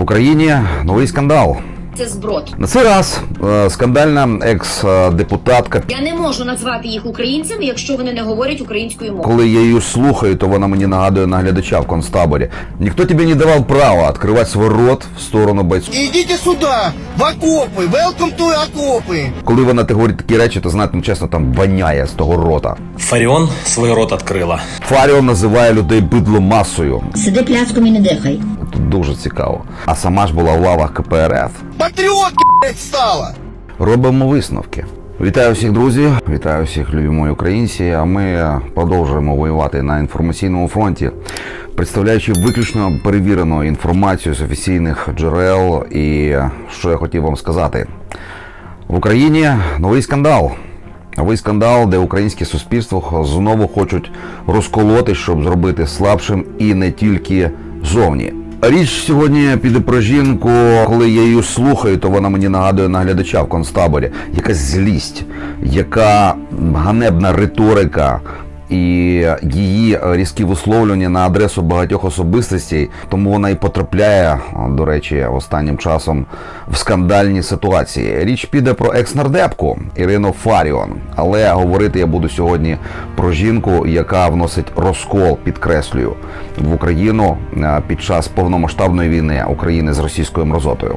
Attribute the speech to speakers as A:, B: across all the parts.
A: В Україні новий скандал.
B: Це зброд.
A: На цей раз е, скандальна екс-депутатка.
B: Я не можу назвати їх українцями, якщо вони не говорять українською мовою.
A: Коли я її слухаю, то вона мені нагадує наглядача в концтаборі. Ніхто тобі не давав права відкривати свій рот в сторону бойців.
C: Идите сюда, в окопы, welcome to окопы.
A: Коли вона те говорить такі речі, то знаєте, ну, чесно, там воняє з того рота.
D: Фаріон свій рот відкрила.
A: Фаріон називає людей бидломасою.
E: Сиди пляском і не дихай.
A: Тут дуже цікаво. А сама ж була в лавах КПРФ.
C: Патриотки, блядь, стало.
A: Робимо висновки. Вітаю всіх друзі, вітаю всіх любі мої українці. А ми продовжуємо воювати на інформаційному фронті, представляючи виключно перевірену інформацію з офіційних джерел. І що я хотів вам сказати, в Україні новий скандал. Новий скандал, де українське суспільство знову хочуть розколоти, щоб зробити слабшим і не тільки зовні. Річ сьогодні піде про жінку. Коли я її слухаю, то вона мені нагадує наглядача в концтаборі. Якась злість, яка ганебна риторика. І її різкі висловлювання на адресу багатьох особистостей, тому вона і потрапляє, до речі, останнім часом в скандальні ситуації. Річ піде про екс-нардепку Ірину Фаріон, але говорити я буду сьогодні про жінку, яка вносить розкол, підкреслюю, в Україну е, під час повномасштабної війни України з російською мразотою.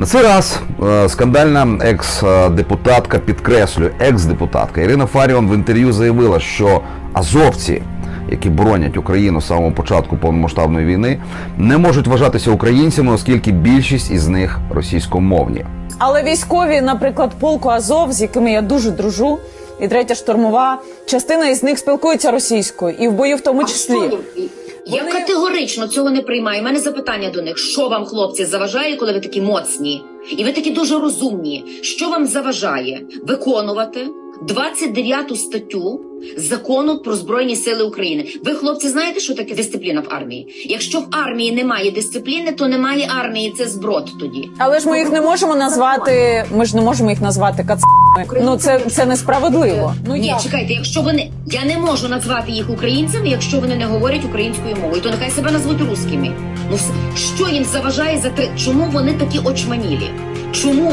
A: На цей раз е, скандальна екс-депутатка, підкреслюю, екс-депутатка Ірина Фаріон в інтерв'ю заявила, що азовці, які боронять Україну з самого початку повномасштабної війни, не можуть вважатися українцями, оскільки більшість із них російськомовні.
F: Але військові, наприклад, полку Азов, з якими я дуже дружу, і третя штурмова, частина із них спілкується російською, і в бою в тому числі.
B: Я
F: Вони-
B: категорично цього не приймаю. У мене запитання до них: що вам, хлопці, заважає, коли ви такі моцні? І ви такі дуже розумні. Що вам заважає виконувати 29 статтю закону про збройні сили України? Ви, хлопці, знаєте, що таке дисципліна в армії? Якщо в армії немає дисципліни, то немає армії. Це зброд тоді.
F: Але ж ми їх не можемо назвати. Ми ж не можемо їх назвати кацами. Ну це, це несправедливо. Ну
B: Ні,
F: як?
B: чекайте, якщо вони я не можу назвати їх українцями, якщо вони не говорять українською мовою, то нехай себе назвуть русскими. Ну що їм заважає за три? Чому вони такі очманілі? Чому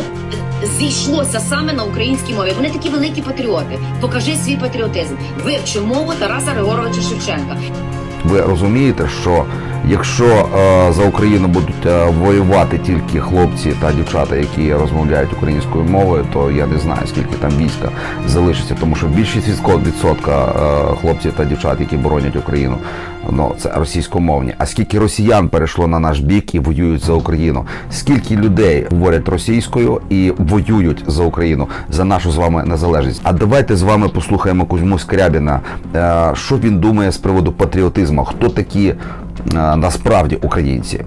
B: зійшлося саме на українській мові? Вони такі великі патріоти. Покажи свій патріотизм. Вивчи мову Тараса Григоровича Шевченка.
A: Ви розумієте, що якщо е, за Україну будуть е, воювати тільки хлопці та дівчата, які розмовляють українською мовою, то я не знаю, скільки там війська залишиться, тому що більшість відсотка- е, хлопців та дівчат, які боронять Україну, ну це російськомовні. А скільки росіян перейшло на наш бік і воюють за Україну? Скільки людей говорять російською і воюють за Україну за нашу з вами незалежність? А давайте з вами послухаємо Кузьму Скрябіна, е, що він думає з приводу патріотизму, хто такі насправді українці.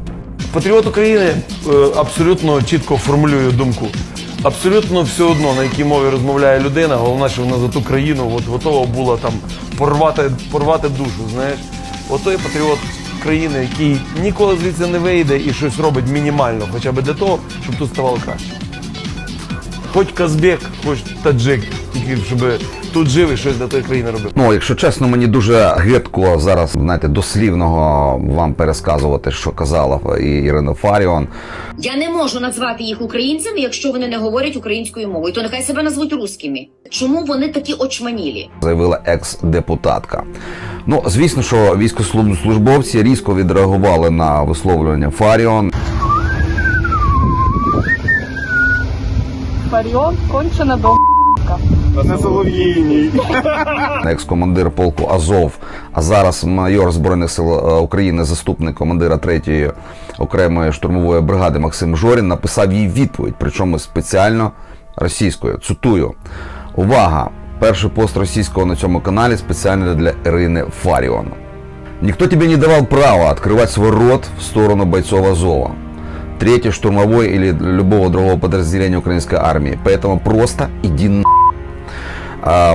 G: Патріот України е, абсолютно чітко формулює думку. Абсолютно все одно, на якій мові розмовляє людина, головне, що вона за ту країну от, готова була там порвати, порвати душу. Знаєш, ото є патріот країни, який ніколи звідси не вийде і щось робить мінімально, хоча б для того, щоб тут ставало краще. Хоч Казбек, хоч таджик, тільки щоб тут жив і щось для тої країни робив.
A: Ну, якщо чесно, мені дуже гидко зараз, знаєте, дослівного вам пересказувати, що казала і Ірина Фаріон.
B: Я не можу назвати їх українцями, якщо вони не говорять українською мовою, то нехай себе назвуть русскими. Чому вони такі очманілі?
A: заявила екс-депутатка. Ну, звісно, що військовослужбовці різко відреагували на висловлювання Фаріон.
H: Фаріон кончена до
A: екс-командир полку Азов, а зараз майор збройних сил е, України, заступник командира 3-ї окремої штурмової бригади Максим Жорін написав їй відповідь, причому спеціально російською. Цитую: увага! Перший пост російського на цьому каналі спеціально для Ірини Фаріон. Никто тебе не давал права открывать свой рот в сторону бойцов Азова, третьей штурмовой или любого другого подразделения украинской армии. Поэтому просто иди на.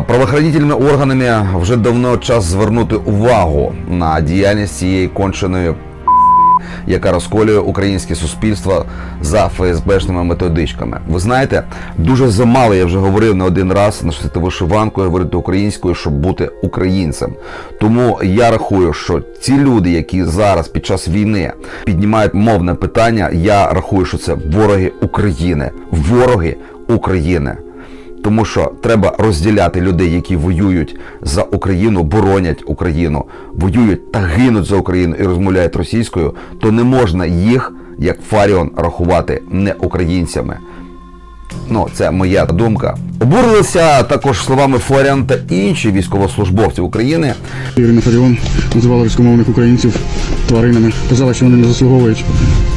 A: правоохранительными органами вже давно час звернути увагу на діяльність цієї конченої яка розколює українське суспільство за ФСБшними методичками. Ви знаєте, дуже замало я вже говорив не один раз носити вишиванку, говорити українською, щоб бути українцем. Тому я рахую, що ці люди, які зараз під час війни піднімають мовне питання, я рахую, що це вороги України, вороги України. Тому що треба розділяти людей, які воюють за Україну, боронять Україну, воюють та гинуть за Україну і розмовляють російською, то не можна їх, як Фаріон, рахувати не українцями. Ну, це моя думка. Обурилися також словами Фаріон та інші військовослужбовці України,
E: Ірина Фаріон називала руськомовних українців тваринами. Казала, що вони не заслуговують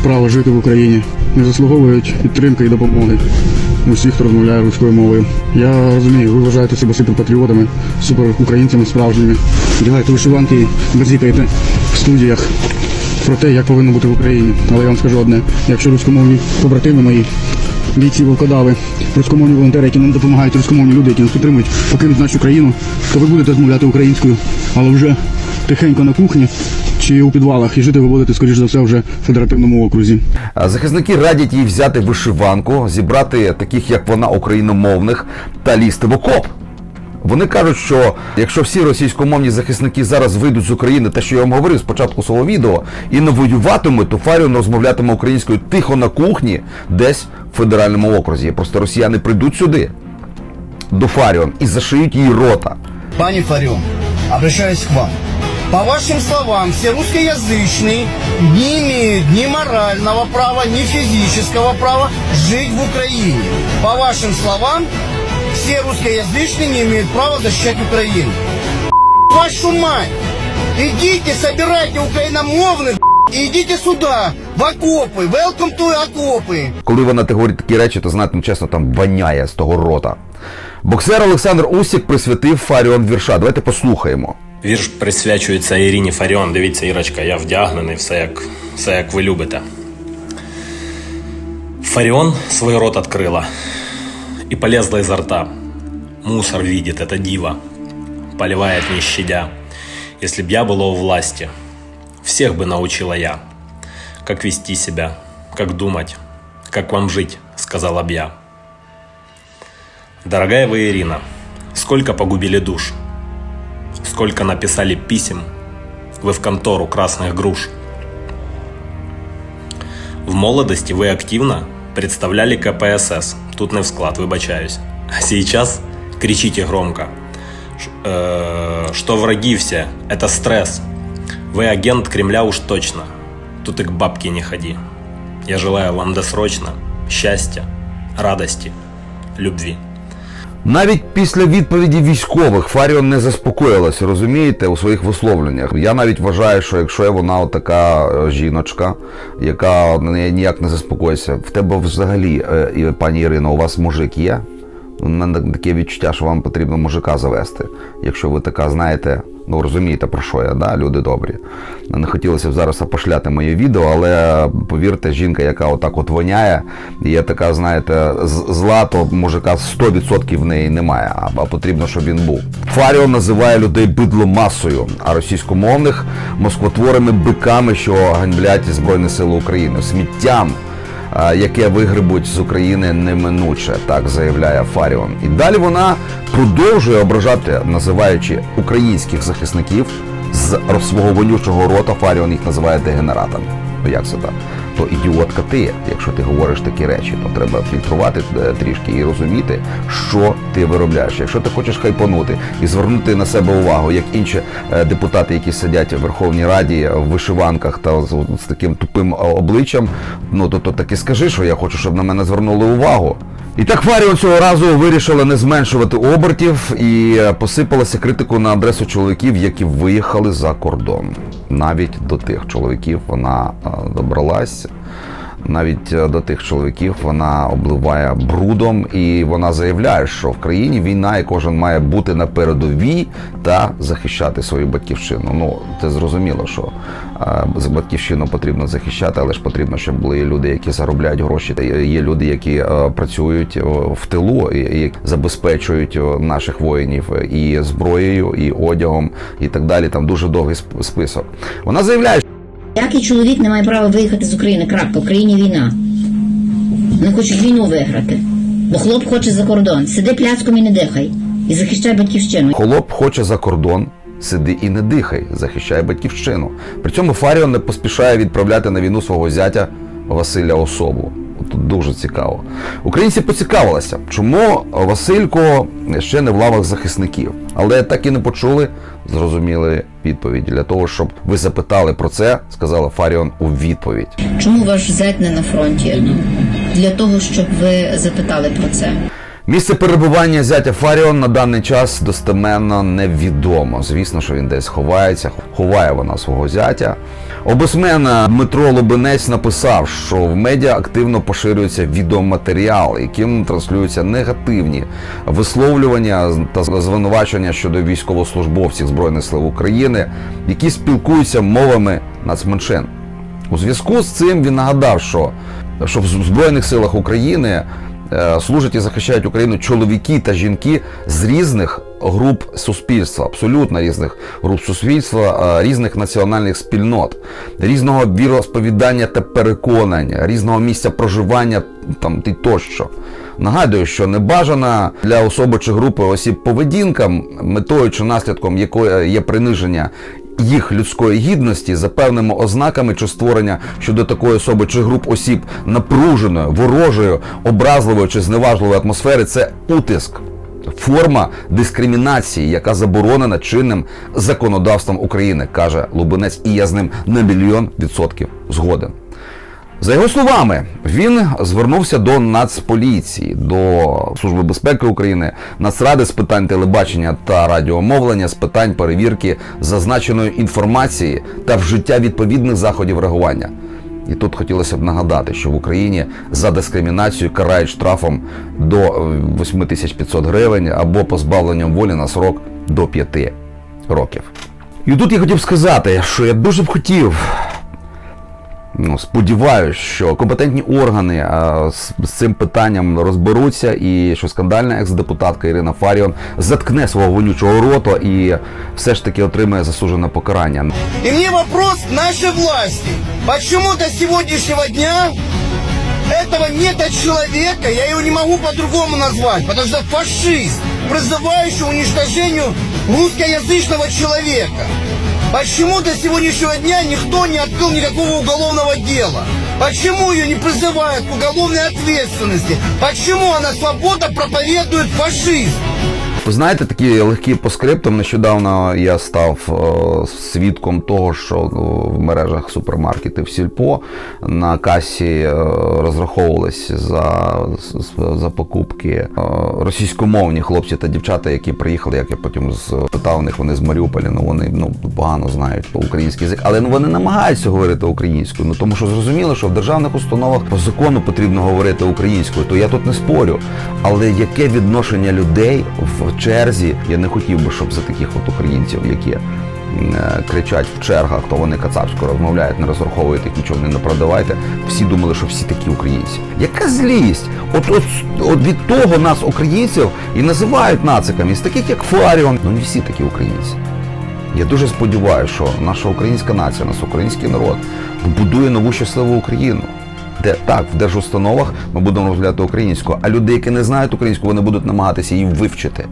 E: права жити в Україні, не заслуговують підтримки і допомоги усіх, хто розмовляє руською мовою. Я розумію, ви вважаєте себе суперпатріотами, суперукраїнцями справжніми. Діваєте вишиванки і базікаєте в студіях про те, як повинно бути в Україні. Але я вам скажу одне: якщо руськомовні побратими мої бійці вовкодави, руськомовні волонтери, які нам допомагають, руськомовні люди, які нас підтримують, покинуть нашу країну, то ви будете розмовляти українською, але вже тихенько на кухні чи у підвалах, і жити ви будете, скоріш за все, вже в федеративному окрузі.
A: Захисники радять їй взяти вишиванку, зібрати таких, як вона, україномовних, та лізти в окоп. Вони кажуть, що якщо всі російськомовні захисники зараз вийдуть з України, те, що я вам говорив спочатку свого відео, і не воюватимуть, то Фаріон розмовлятиме українською тихо на кухні, десь в федеральному окрузі. Просто росіяни прийдуть сюди до Фаріон і зашиють їй рота.
C: Пани Фарион, обращаюсь к вам. По вашим словам, все русскоязычные не имеют ни морального права, ни физического права жить в Украине. По вашим словам, все русскоязычные не имеют права защищать Украину. Вашу мать! Идите, собирайте украиномовных и идите сюда, в окопы. Welcome to окопы.
A: Коли вона те говорить такі речі, то знаєте, ну, чесно, там воняє з того рота. Боксер Олександр Усік присвятив Фаріон вірша. Давайте послухаємо.
D: Вірш присвячується Ірині Фаріон. Дивіться, Ірочка, я вдягнений, все як, все як ви любите. Фаріон свой рот открыла и полезла изо рта. Мусор видит, это дива, поливает не щадя. Если б я была у власти, всех бы научила я. Как вести себя, как думать, как вам жить, сказала б я. Дорогая вы, Ирина, сколько погубили душ, сколько написали писем вы в контору красных груш. В молодости вы активно представляли КПСС, тут не в склад, выбачаюсь. А сейчас кричите громко, э, что враги все, это стресс. Вы агент Кремля уж точно, тут и к бабке не ходи. Я желаю вам досрочно счастья, радости, любви.
A: Навіть після відповіді військових Фаріон не заспокоїлася, розумієте, у своїх висловленнях. Я навіть вважаю, що якщо вона така е, жіночка, яка ні- ніяк не заспокоїться, в тебе взагалі, е, пані Ірино, у вас мужик є? У мене таке відчуття, що вам потрібно мужика завести. Якщо ви така, знаєте, ну розумієте про що я, да? люди добрі. Не хотілося б зараз опошляти моє відео, але повірте, жінка, яка отак от воняє, і є така, знаєте, зла, то мужика 100% в неї немає, а, потрібно, щоб він був. Фаріон називає людей бидломасою, а російськомовних москвотворими биками, що ганьблять Збройні Сили України, сміттям яке вигребуть з України неминуче, так заявляє Фаріон. І далі вона продовжує ображати, називаючи українських захисників з свого вонючого рота. Фаріон їх називає дегенератами. Ну як це так? То ідіотка ти, якщо ти говориш такі речі, то треба фільтрувати е, трішки і розуміти, що ти виробляєш. Якщо ти хочеш хайпанути і звернути на себе увагу, як інші е, депутати, які сидять в Верховній Раді в вишиванках та з, з таким тупим е, обличчям, ну то, то таки скажи, що я хочу, щоб на мене звернули увагу. І так Фаріон цього разу вирішила не зменшувати обертів і е, посипалася критику на адресу чоловіків, які виїхали за кордон. Навіть до тих чоловіків вона е, добралась. Навіть е, до тих чоловіків вона обливає брудом, і вона заявляє, що в країні війна, і кожен має бути на передовій та захищати свою батьківщину. Ну це зрозуміло, що е, за батьківщину потрібно захищати, але ж потрібно, щоб були люди, які заробляють гроші. Є люди, які е, працюють в тилу і, забезпечують наших воїнів і зброєю, і одягом, і так далі. Там дуже довгий сп- список. Вона заявляє.
H: Який чоловік не має права виїхати з України? Крапка, в країні війна. Вони хочуть війну виграти. Бо хлоп хоче за кордон. Сиди пляском і не дихай. І захищай батьківщину.
A: Хлоп хоче за кордон. Сиди і не дихай, захищай батьківщину. При цьому Фаріон не поспішає відправляти на війну свого зятя Василя Особу. Тут дуже цікаво. Українці поцікавилися, чому Василько ще не в лавах захисників, але так і не почули зрозуміли відповіді. Для того, щоб ви запитали про це, сказала Фаріон у відповідь.
H: Чому ваш зять не на фронті? Для того, щоб ви запитали про це.
A: Місце перебування зятя Фаріон на даний час достеменно невідомо. Звісно, що він десь ховається, ховає вона свого зятя. Обусмен Дмитро Лобинець написав, що в медіа активно поширюється відеоматеріал, яким транслюються негативні висловлювання та звинувачення щодо військовослужбовців Збройних сил України, які спілкуються мовами нацменшин. У зв'язку з цим він нагадав, що, що в Збройних силах України служать і захищають Україну чоловіки та жінки з різних груп суспільства, абсолютно різних груп суспільства, е, різних національних спільнот, різного віросповідання та переконань, різного місця проживання там і тощо. Нагадую, що небажана для особи чи групи осіб поведінка, метою чи наслідком якої є приниження їх людської гідності за певними ознаками чи створення щодо такої особи чи груп осіб напруженої, ворожої, образливої чи зневажливої атмосфери це утиск. Форма дискримінації, яка заборонена чинним законодавством України, каже Лубинець, і я з ним на мільйон відсотків згоден. За його словами, він звернувся до Нацполіції, до Служби безпеки України, Нацради з питань телебачення та радіомовлення з питань перевірки зазначеної інформації та вжиття відповідних заходів реагування. І тут хотілося б нагадати, що в Україні за дискримінацію карають штрафом до е, 8500 гривень або позбавленням волі на срок до 5 років. І тут я хотів сказати, що я дуже б хотів Ну, сподіваюсь, що компетентні органи а, з, з цим питанням розберуться, і що скандальна екс-депутатка Ірина Фаріон заткне свого вонючого рота і все ж таки отримає заслужене покарання.
C: И мне вопрос к нашей власти. Почему до сегодняшнего дня этого нет человека, я его не могу по-другому назвать, потому что фашист, призывающий к уничтожению русскоязычного человека. Почему до сегодняшнего дня никто не открыл никакого уголовного дела? Почему ее не призывают к уголовной ответственности? Почему она свободно проповедует фашизм?
A: Ви знаєте, такі легкі по скриптам. Нещодавно я став е, свідком того, що ну, в мережах супермаркетів Сільпо на касі е, розраховувались за, за покупки е, російськомовні хлопці та дівчата, які приїхали, як я потім спитав них, вони з Маріуполя, ну вони ну, погано знають український язик, але ну, вони намагаються говорити українською. Ну тому що зрозуміло, що в державних установах по закону потрібно говорити українською, то я тут не спорю. Але яке відношення людей в черзі, я не хотів би, щоб за таких от українців, які е, кричать в чергах, то вони кацапською розмовляють, не розраховують їх нічого не продавайте. Всі думали, що всі такі українці. Яка злість? От, от, от від того нас, українців, і називають нациками, з таких як Фаріон. Ну не всі такі українці. Я дуже сподіваюся, що наша українська нація, наш український народ будує нову щасливу Україну. Де так, в держустановах ми будемо розглядати українську, а люди, які не знають українську, вони будуть намагатися її вивчити.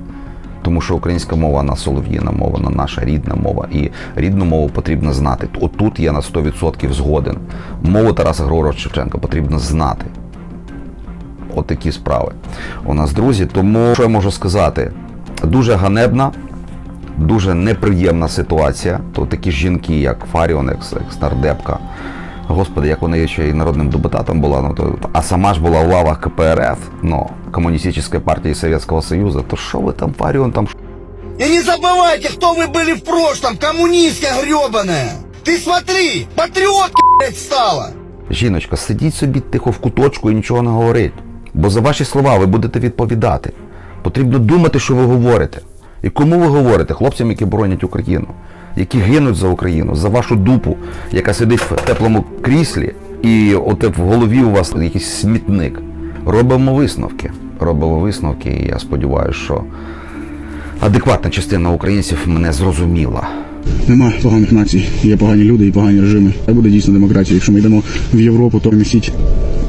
A: Тому що українська мова вона солов'їна мова, вона наша рідна мова. І рідну мову потрібно знати. Отут я на 100% згоден. Мову Тараса Григоровича Шевченка потрібно знати. От справи у нас, друзі. Тому що я можу сказати? Дуже ганебна, дуже неприємна ситуація. То такі жінки, як Фаріон, екс, екс-нардепка, Господи, як вона ще і народним депутатом була, ну то а сама ж була в лавах КПРФ, ну, Комуністичної партії Совєтського Союзу, то що ви там, Фаріон, там
C: И не забывайте, кто вы были в прошлом, коммунистка гребаная. Ты смотри, патриотка, блядь, стала.
A: Жіночка, сидіть собі тихо в куточку і нічого не говоріть. Бо за ваші слова ви будете відповідати. Потрібно думати, що ви говорите. І кому ви говорите? Хлопцям, які боронять Україну, які гинуть за Україну, за вашу дупу, яка сидить в теплому кріслі, і от в голові у вас якийсь смітник. Робимо висновки. Робимо висновки, і я сподіваюся, що адекватна частина українців мене зрозуміла.
E: Нема поганих націй, є погані люди і погані режими. Це буде дійсно демократія. Якщо ми йдемо в Європу, то місіть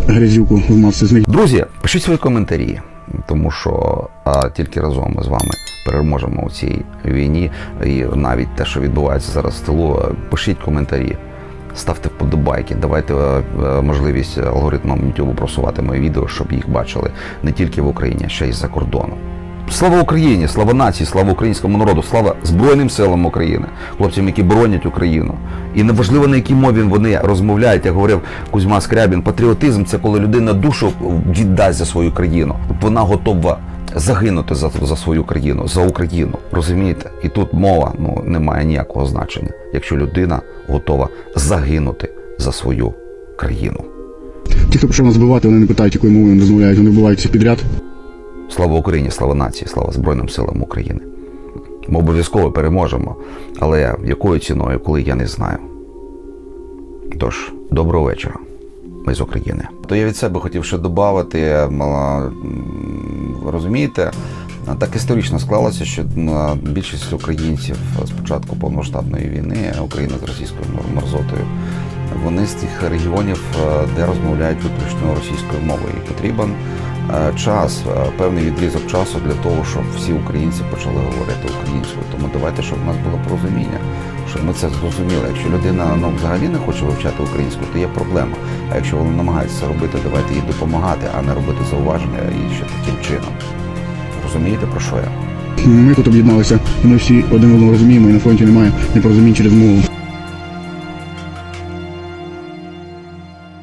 E: грязюку в маси з них.
A: Друзі, пишіть свої коментарі, тому що а, тільки разом ми з вами переможемо у цій війні. І навіть те, що відбувається зараз в тилу, е, пишіть коментарі. Ставте вподобайки, давайте е, е, можливість алгоритмам YouTube просувати мої відео, щоб їх бачили не тільки в Україні, а ще й за кордоном. Слава Україні, слава нації, слава українському народу, слава Збройним силам України, хлопцям, які боронять Україну. І неважливо на якій мові вони розмовляють, як говорив Кузьма Скрябін, патріотизм це коли людина душу віддасть за свою країну. Вона готова загинути за, за свою країну, за Україну. Розумієте? І тут мова ну не має ніякого значення, якщо людина готова загинути за свою країну.
E: Ті, хто пішов нас вбивати, вони не питають, якою мовою вони розмовляють, вони вбивають всіх підряд.
A: Слава Україні, слава нації, слава Збройним силам України. Ми обов'язково переможемо, але якою ціною, коли я не знаю. Тож, доброго вечора. Ми з України. То я від себе хотів ще додати, м, розумієте, так історично склалося, що більшість українців з початку повномасштабної війни, Україна з російською мерзотою, вони з тих регіонів, е, де розмовляють виключно російською мовою. І потрібен е, час, е, певний відрізок часу для того, щоб всі українці почали говорити українською. Тому давайте, щоб у нас було порозуміння, щоб ми це зрозуміли. Якщо людина ну, взагалі не хоче вивчати українську, то є проблема. А якщо вона намагається це робити, давайте їй допомагати, а не робити зауваження і ще таким чином. Розумієте про що я?
E: Ми тут об'єдналися, ми всі один одного розуміємо, і на фронті немає непорозумінь через мову.